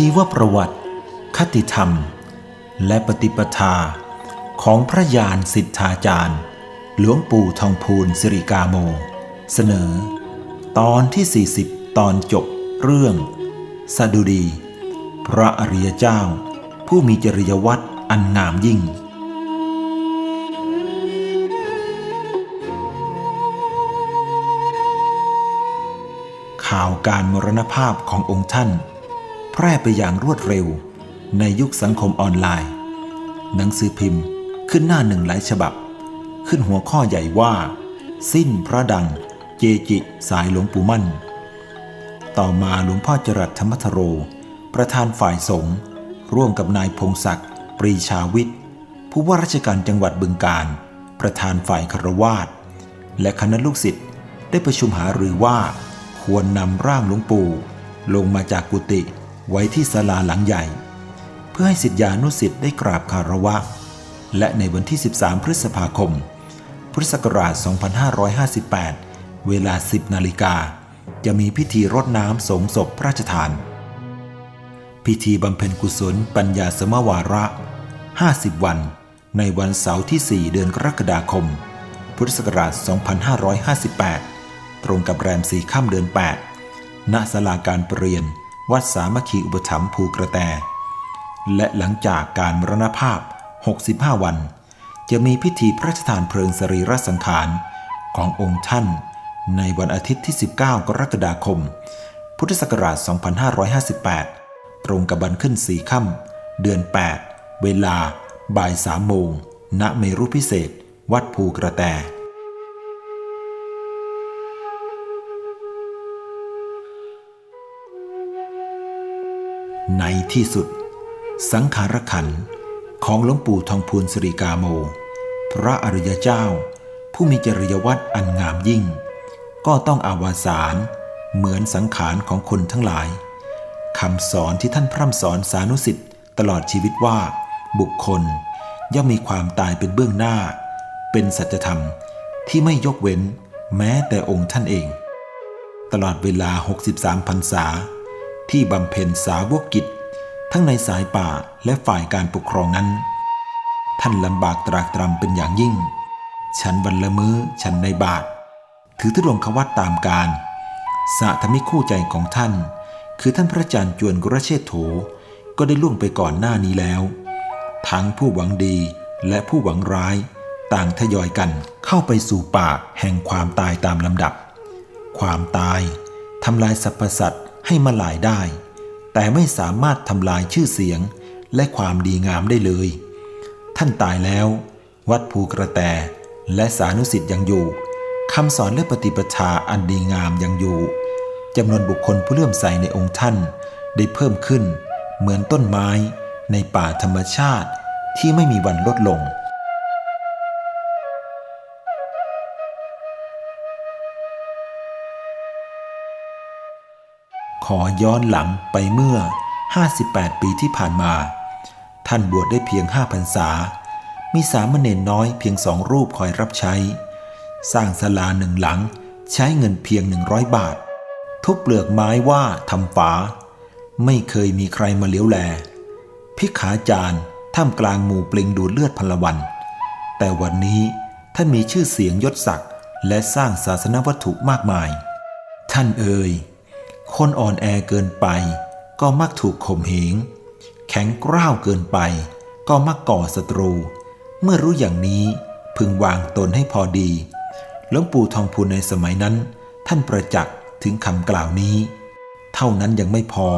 ชีวประวัติ คติธรรม และปฏิปทา ของพระยานสิทธาจารย์ หลวงปู่ทองพูนสิริกาโม เสนอ ตอนที่ 40 ตอนจบเรื่องสดุดี พระอริยเจ้า ผู้มีจริยวัตรอันงามยิ่งข่าวการมรณภาพขององค์ท่าน แพร่ไปอย่างรวดเร็ว ในยุคสังคมออนไลน์ หนังสือพิมพ์ขึ้นหน้าหนึ่งหลายฉบับ ขึ้นหัวข้อใหญ่ว่า สิ้นพระดัง เจจิสายหลวงปู่มั่น ต่อมาหลวงพ่อจรัสธรรมทโร ประธานฝ่ายสงฆ์ร่วมกับนายพงศักดิ์ปรีชาวิทย์ผู้ว่าราชการจังหวัดบึงการ ประธานฝ่ายคารวาสและคณะลูกศิษย์ได้ประชุมหารือว่า ควรนำร่างหลวงปู่ ลงมาจากกุฏิ ไว้ที่ศาลาหลังใหญ่ เพื่อให้สิทธิานุสิทธิ์ได้กราบคารวะ และในวันที่ 13 พฤษภาคม พุทธศักราช 2558 เวลา 10 นาฬิกา จะมีพิธีรดน้ำสงศพพระราชทาน พิธีบำเพ็ญกุศลปัญญาสมวาระ 50 วัน ในวันเสาร์ที่ 4 เดือนกรกฎาคม พุทธศักราช 2558 ตรงกับแรมสี่ค่ำเดือน 8 ณศาลาการประเรียน วัดสามัคคีอุปถัมภ์ภูกระแต และหลังจากการมรณภาพ 65 วัน จะมีพิธีพระราชทานเพลิงสรีระสังขารขององค์ท่าน ในวันอาทิตย์ที่ 19 กรกฎาคม พุทธศักราช 2558 ตรงกับวันขึ้นสี่ค่ำเดือน 8 เวลาบ่ายสามโมงณเมรุพิเศษ วัดภูกระแต ในที่สุด สังขารขันของหลวงปู่ทองพูนสิริกาโม พระอริยเจ้า ผู้มีจริยวัตรอันงามยิ่ง ก็ต้องอาวาสานเหมือนสังขารของคนทั้งหลายคำสอนที่ท่านพร่ำสอนสานุสิทธิ์ตลอดชีวิตว่า บุคคลย่อมมีความตายเป็นเบื้องหน้า เป็นสัจธรรมที่ไม่ยกเว้นแม้แต่องค์ท่านเอง ตลอดเวลา 63พรรษา ที่บำเพ็ญสาวกกิจ ทั้งในสายป่าและฝ่ายการปกครองนั้น ท่านลำบากตรากตรำเป็นอย่างยิ่ง ฉันวันละมื้อฉันในบาท ถือทุรงควัตตามการสะธรรมิคู่ใจของท่าน คือท่านพระอาจารย์จวนกุรเชษโถ ก็ได้ล่วงไปก่อนหน้านี้แล้ว ทั้งผู้หวังดีและผู้หวังร้าย ต่างทยอยกันเข้าไปสู่ป่าแห่งความตายตามลำดับ ความตายทำลายสรรพสัตว์ ให้มาลายได้ แต่ไม่สามารถทำลายชื่อเสียงและความดีงามได้เลย ท่านตายแล้ว วัดภูกระแตและสานุสิทธิ์ยังอยู่คำสอนและปฏิปทาอันดีงามยังอยู่จำนวนบุคคลผู้เลื่อมใสในองค์ท่านได้เพิ่มขึ้น เหมือนต้นไม้ในป่าธรรมชาติที่ไม่มีวันลดลง ขอย้อนหลังไปเมื่อ 58 ปีที่ผ่านมา ท่านบวชได้เพียงห้าพรรษา มีสามเณรน้อยเพียงสองรูปคอยรับใช้ สร้างศาลาหนึ่งหลังใช้เงินเพียงหนึ่งร้อยบาท ทุบเปลือกไม้ว่าทำฝา ไม่เคยมีใครมาเลี้ยวแล พิขาจารย์ท่ามกลางหมู่ปลิงดูดเลือดพลวัน แต่วันนี้ท่านมีชื่อเสียงยศศักดิ์และสร้างศาสนวัตถุมากมาย ท่านเอ่ย คนอ่อนแอเกินไป ก็มักถูกข่มเหง แข็งกร้าวเกินไป ก็มักก่อศัตรู เมื่อรู้อย่างนี้พึงวางตนให้พอดี หลวงปู่ทองพูนในสมัยนั้น ท่านประจักษ์ถึงคำกล่าวนี้ เท่านั้นยังไม่พอ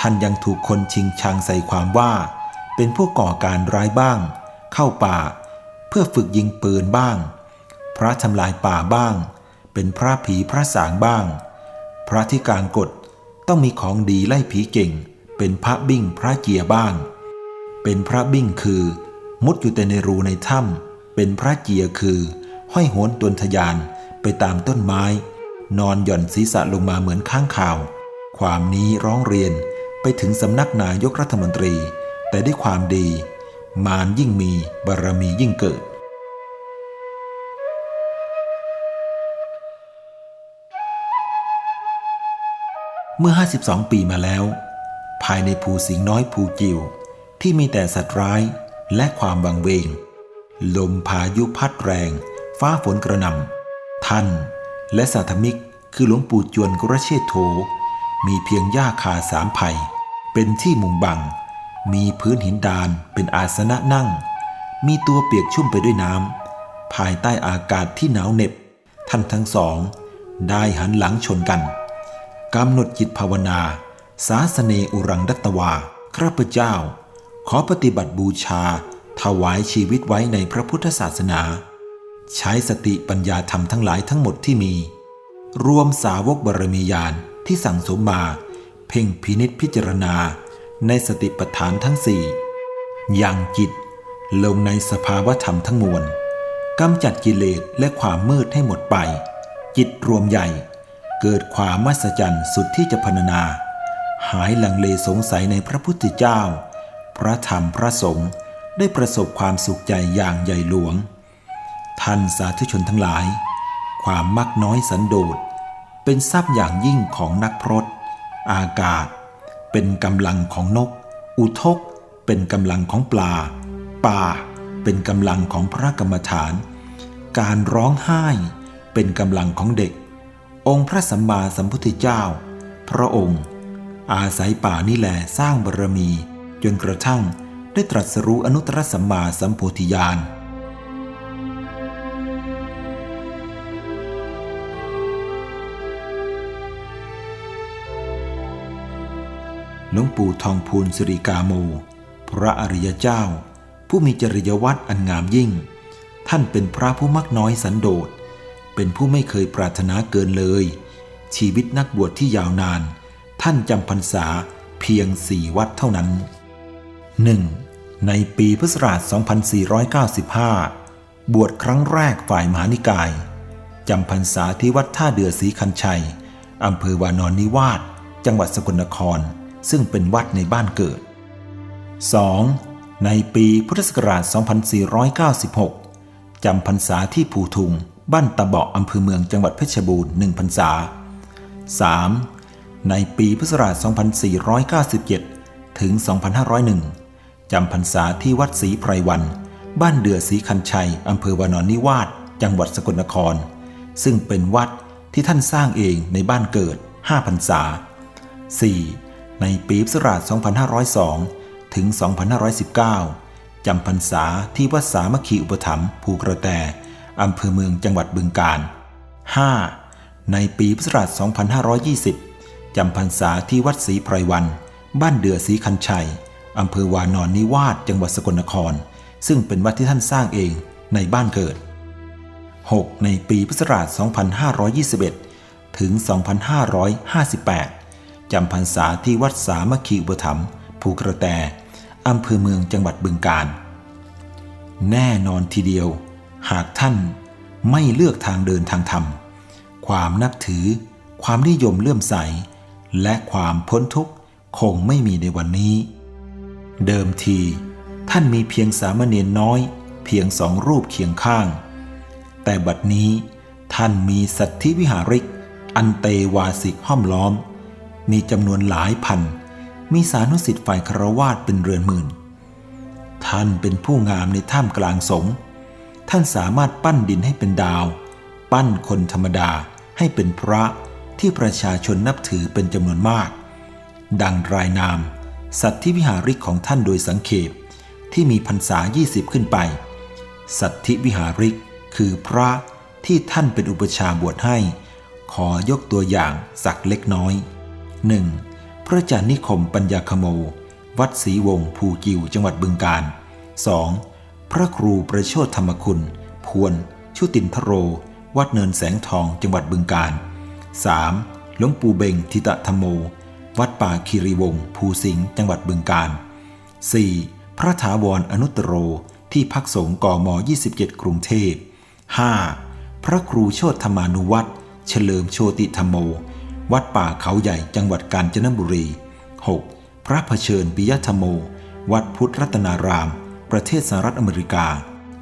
ท่านยังถูกคนชิงชังใส่ความว่า เป็นผู้ก่อการร้ายบ้าง เข้าป่า เพื่อฝึกยิงปืนบ้าง พระทำลายป่าบ้าง เป็นพระผีพระสางบ้าง พระที่กางกฎต้องมีของดีไล่ผีเก่ง เป็นพระบิ้งพระเกียร์บ้าง เป็นพระบิ้งคือ มุดอยู่แต่ในรูในถ้ำเป็นพระเกียร์คือ ห้อยโหนตวนทยานไปตามต้นไม้ นอนหย่อนศีรษะลงมาเหมือนข้างข่าว ความนี้ร้องเรียนไปถึงสำนักนายกรัฐมนตรี แต่ด้วยความดี มารยิ่งมีบารมียิ่งเกิด เมื่อ 52 ปีมาแล้ว ภายในภูสิงน้อยภูจิว ที่มีแต่สัตว์ร้ายและความวังเวง ลมพายุพัดแรง ฟ้าฝนกระหน่ำท่าน และสัตมิกคือหลวงปู่จวนกุรเชษโธมีเพียงหญ้าคาสามไผ่เป็นที่มุงบัง มีพื้นหินดานเป็นอาสนะนั่ง มีตัวเปียกชุ่มไปด้วยน้ำภายใต้อากาศที่หนาวเหน็บ ท่านทั้งสอง ได้หันหลังชนกัน กำหนดจิตภาวนา สาสเนอุรังดัตวา ข้าพเจ้า ขอปฏิบัติบูชา ถวายชีวิตไว้ในพระพุทธศาสนา ใช้สติปัญญาธรรมทั้งหลายทั้งหมดที่มี รวมสาวกบารมีญาณที่สั่งสมมา เพ่งพินิษพิจารณา ในสติปัฏฐานทั้งสี่อย่างจิต ลงในสภาวธรรมทั้งมวลกำจัดกิเลสและความมืดให้หมดไป จิตรวมใหญ่ เกิดความมหัศจรรย์สุดที่จะพรรณนา หายลังเลสงสัยในพระพุทธเจ้า พระธรรมพระสงฆ์ได้ประสบความสุขใจอย่างใหญ่หลวง ท่านสาธุชนทั้งหลาย ความมักน้อยสันโดษ เป็นทรัพย์อย่างยิ่งของนักพรตอากาศ เป็นกำลังของนก อุทก เป็นกำลังของปลา ป่า เป็นกำลังของพระกรรมฐาน การร้องไห้ เป็นกำลังของเด็ก องค์พระสัมมาสัมพุทธเจ้า พระองค์ อาศัยป่านี่แหละสร้างบารมี จนกระทั่งได้ตรัสรู้อนุตตรสัมมาสัมโพธิญาณหลวงปู่ทองพูลสิริกาโม พระอริยเจ้า ผู้มีจริยวัตรอันงามยิ่ง ท่านเป็นพระผู้มักน้อยสันโดษ เป็นผู้ไม่เคยปรารถนาเกินเลย ชีวิตนักบวชที่ยาวนาน ท่านจำพรรษาเพียงสี่วัดเท่านั้น 1. ในปีพุทธศักราช 2495 บวชครั้งแรกฝ่ายมหานิกาย จำพรรษาที่วัดท่าเดือศรีคันชัย อำเภอวานอนนิวาส จังหวัดสกลนคร ซึ่งเป็นวัดในบ้านเกิด 2. ในปีพุทธศักราช 2496 จำพรรษาที่ภูทุง บ้านตะเบาะอำเภอเมืองจังหวัดเพชรบูรณ์1พรรษา 3. ในปีพุทธศักราช 2497 ถึง 2501 จำพรรษาที่วัดศรีไพรวัน บ้านเดือศรีคันชัยอำเภอวานอนนิวาสจังหวัดสกลนคร ซึ่งเป็นวัดที่ท่านสร้างเองในบ้านเกิด 5 พรรษา 4. ในปีพุทธศักราช 2502 ถึง 2519 จำพรรษาที่วัดสามัคคีอุปถัมภ์ภูกระแต อำเภอเมืองจังหวัดบึงกาฬ 5. ในปีพุทธศักราช 2520 จำพรรษาที่วัดศรีไพรวัน บ้านเดือศรีคันชัย อำเภอวานอนนิวาสจังหวัดสกลนคร ซึ่งเป็นวัดที่ท่านสร้างเองในบ้านเกิด 6. ในปีพุทธศักราช 2521 ถึง 2558 จำพรรษาที่วัดสามัคคีอุปถัมภ์ภูกระแตอำเภอเมืองจังหวัดบึงกาฬ แน่นอนทีเดียว หากท่านไม่เลือกทางเดินทางธรรม ความนับถือ ความนิยมเลื่อมใส และความพ้นทุกข์คงไม่มีในวันนี้ เดิมที ท่านมีเพียงสามเณรน้อย เพียงสองรูปเคียงข้าง แต่บัดนี้ท่านมีสัตธิวิหาริก อันเตวาสิกห้อมล้อม มีจำนวนหลายพัน มีสานุสิทธิ์ฝ่ายคารวาสเป็นเรือนหมื่น ท่านเป็นผู้งามในท่ามกลางสงฆ์ ท่านสามารถปั้นดินให้เป็นดาว ปั้นคนธรรมดาให้เป็นพระที่ประชาชนนับถือเป็นจำนวนมาก ดังรายนาม สัตธิวิหาริกของท่านโดยสังเขปที่มีพรรษา 20 ขึ้นไป สัตธิวิหาริกคือพระที่ท่านเป็นอุปชาบวชให้ ขอยกตัวอย่างสักเล็กน้อย 1. พระอาจารย์นิคมปัญญาคโม วัดศรีวงศ์ภูกิวจังหวัดบึงกาฬ 2. พระครูประโชดธรรมคุณ พวนชุตินทโร วัดเนินแสงทองจังหวัดบึงกาฬ 3. หลวงปู่เบงทิตะธรรมโม วัดป่าคีรีวงศ์ภูสิงห์จังหวัดบึงกาฬ 4. พระถาวรอนุตโรที่พักสงฆ์กม 27 กรุงเทพ 5. พระครูโชตธรรมานุวัตรเฉลิมโชติธรรมโม วัดป่าเขาใหญ่จังหวัดกาญจนบุรี 6. พระเผชิญปิยธรรมโม วัดพุทธรัตนาราม ประเทศสหรัฐอเมริกา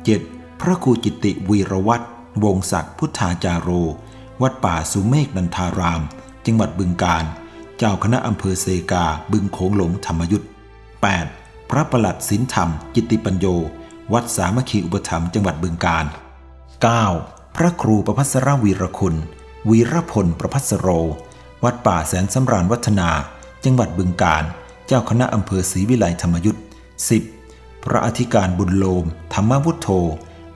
7. พระครูกิติวีรวัตรวงศักดิ์พุทธาจาโร วัดป่าสุเมฆนันทาราม จังหวัดบึงกาฬ เจ้าคณะอำเภอเซกาบึงโขงหลงธรรมยุทธ์ 8. พระประหลัดสินธรรมกิตติปัญโย วัดสามัคคีอุปถัมภ์จังหวัดบึงกาฬ 9. พระครูประพัสรวีรคุณ วีรพลประพัสโร วัดป่าแสนสำราญวัฒนา จังหวัดบึงกาฬ เจ้าคณะอำเภอศรีวิไลธรรมยุทธ์ 10. พระอธิการบุญโลม ธรรมวุฒโธ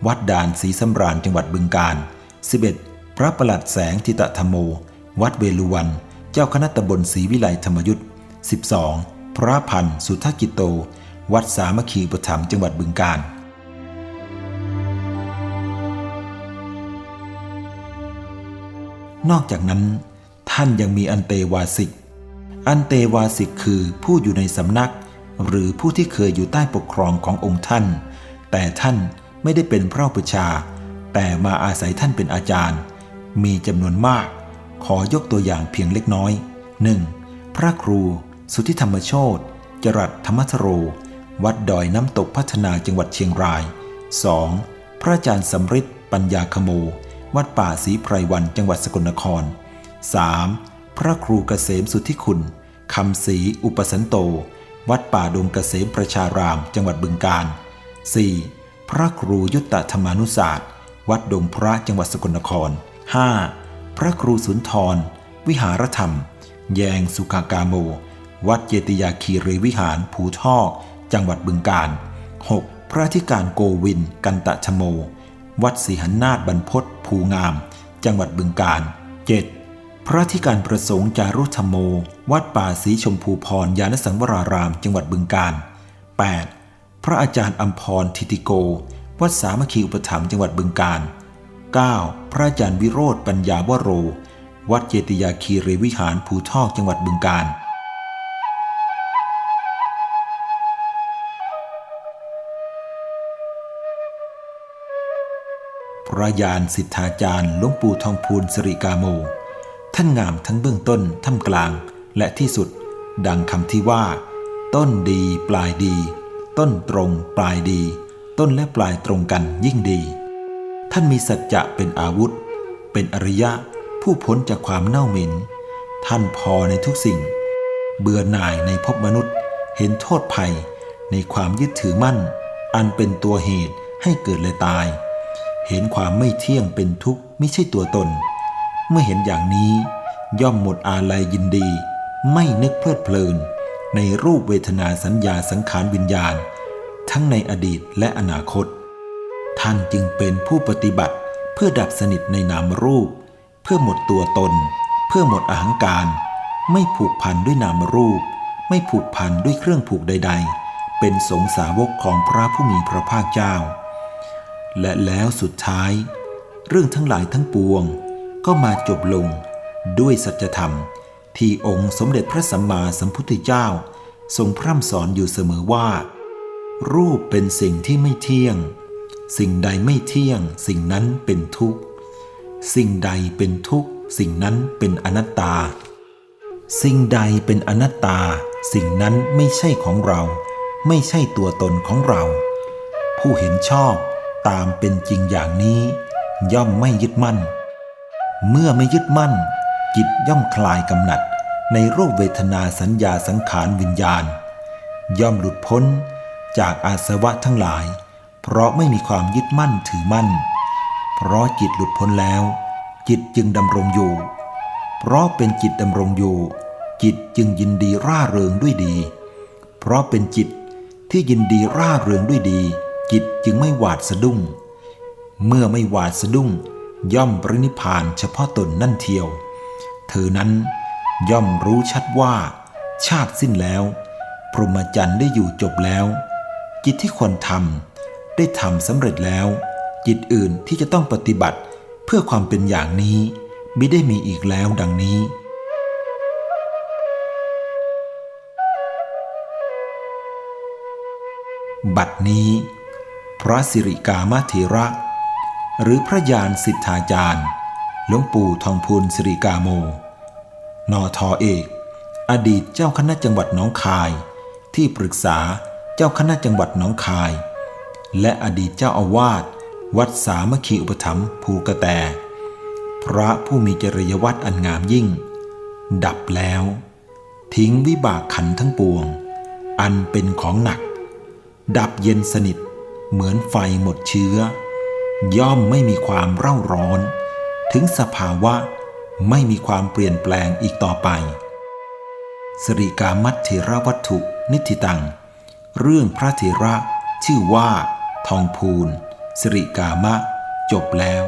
วัดด่านศรีสำราญจังหวัดบึงกาฬ 11. พระประหลัดแสงทิตธรรมโม วัดเวลุวัน เจ้าคณะตำบลศรีวิไลธรรมยุทธ์ 12. พระพันธ์สุทธกิโต วัดสามัคคีปถัมจังหวัดบึงกาฬนอกจากนั้น ท่านยังมีอันเตวาสิก อันเตวาสิกคือผู้อยู่ในสำนัก หรือผู้ที่เคยอยู่ใต้ปกครองขององค์ท่าน แต่ท่านไม่ได้เป็นพระประชา แต่มาอาศัยท่านเป็นอาจารย์ มีจำนวนมาก ขอยกตัวอย่างเพียงเล็กน้อย 1. พระครู สุทธิธรรมโชตจรัสธรรมทโร วัดดอยน้ำตกพัฒนาจังหวัดเชียงราย 2. พระอาจารย์สำริดปัญญาคโม วัดป่าศรีไพรวันจังหวัดสกลนคร 3. พระครูเกษมสุทธิคุณคำศรีอุปสันโต วัดป่าดงเกษมประชาราม จังหวัดบึงกาฬ 4. พระครูยุตตธรรมานุศาสตร์ วัดดงพระจังหวัดสกลนคร 5. พระครูสุนทร วิหารธรรม แยงสุขากาโม วัดเจติยาคีรีวิหารภูทอกจังหวัดบึงกาฬ 6. พระธิการโกวิน กันตะชโม วัดศรีหันนาฏบรรพตภูงาม จังหวัดบึงกาฬ 7. พระธิการประสงค์จารุธรรมโม วัดป่าศรีชมพูพรยานสังวราราม จังหวัดบึงกาฬ 8. พระอาจารย์อัมพรทิติโก วัดสามัคคีอุปถัมภ์จังหวัดบึงกาฬ 9. พระอาจารย์วิโรธปัญญาวโร วัดเจติยาคีรีวิหารภูทอกจังหวัดบึงกาฬพระยานสิทธาจารย์หลวงปู่ทองพูนสิริกาโม ท่านงามทั้งเบื้องต้นท่ามกลางและที่สุด ดังคำที่ว่า ต้นดีปลายดี ต้นตรงปลายดี ต้นและปลายตรงกันยิ่งดี ท่านมีสัจจะเป็นอาวุธ เป็นอริยะผู้พ้นจากความเน่าเหม็น ท่านพอในทุกสิ่ง เบื่อหน่ายในภพมนุษย์ เห็นโทษภัยในความยึดถือมั่น อันเป็นตัวเหตุให้เกิดและตาย เห็นความไม่เที่ยงเป็นทุกข์ไม่ใช่ตัวตน เมื่อเห็นอย่างนี้ ย่อมหมดอาลัยยินดี ไม่นึกเพลิดเพลิน ในรูปเวทนาสัญญาสังขารวิญญาณ ทั้งในอดีตและอนาคต ท่านจึงเป็นผู้ปฏิบัติเพื่อดับสนิทในนามรูป เพื่อหมดตัวตน เพื่อหมดอหังการ ไม่ผูกพันด้วยนามรูป ไม่ผูกพันด้วยเครื่องผูกใด ๆ เป็นสงสาวกของพระผู้มีพระภาคเจ้า และแล้วสุดท้าย เรื่องทั้งหลายทั้งปวง ก็มาจบลงด้วยสัจธรรม ที่องค์สมเด็จพระสัมมาสัมพุทธเจ้า ทรงพร่ำสอนอยู่เสมอว่า รูปเป็นสิ่งที่ไม่เที่ยง สิ่งใดไม่เที่ยง สิ่งนั้นเป็นทุกข์ สิ่งใดเป็นทุกข์ สิ่งนั้นเป็นอนัตตา สิ่งใดเป็นอนัตตา สิ่งนั้นไม่ใช่ของเรา ไม่ใช่ตัวตนของเรา ผู้เห็นชอบตามเป็นจริงอย่างนี้ ย่อมไม่ยึดมั่น เมื่อไม่ยึดมั่น จิตย่อมคลายกำหนัด ในรูปเวทนาสัญญาสังขารวิญญาณ ย่อมหลุดพ้นจากอาสวะทั้งหลาย เพราะไม่มีความยึดมั่นถือมั่น เพราะจิตหลุดพ้นแล้ว จิตจึงดำรงอยู่ เพราะเป็นจิตดำรงอยู่ จิตจึงยินดีร่าเริงด้วยดี เพราะเป็นจิตที่ยินดีร่าเริงด้วยดี จิตจึงไม่หวาดสะดุ้ง เมื่อไม่หวาดสะดุ้ง ย่อมปรินิพานเฉพาะตนนั่นเทียว เธอนั้นย่อมรู้ชัดว่า ชาติสิ้นแล้ว พรหมจรรย์ได้อยู่จบแล้ว จิตที่ควรทำได้ทำสำเร็จแล้ว จิตอื่นที่จะต้องปฏิบัติเพื่อความเป็นอย่างนี้มิได้มีอีกแล้วดังนี้บัดนี้ พระสิริกามเถระ หรือพระยานสิทธาจารย์หลวงปู่ทองพูนสิริกาโมนอทอเอก อดีตเจ้าคณะจังหวัดหนองคาย ที่ปรึกษาเจ้าคณะจังหวัดหนองคาย และอดีตเจ้าอาวาสวัดสามัคคีอุปถัมภ์ภูกระแต พระผู้มีจริยวัตรอันงามยิ่ง ดับแล้ว ทิ้งวิบากขันทั้งปวง อันเป็นของหนัก ดับเย็นสนิทเหมือนไฟหมดเชื้อ ย่อมไม่มีความเร่าร้อน ถึงสภาวะไม่มีความเปลี่ยนแปลงอีกต่อไป สริกามัตเถระวัตถุนิติตัง เรื่องพระเถระชื่อว่า ทองพูน สริกามะ จบแล้ว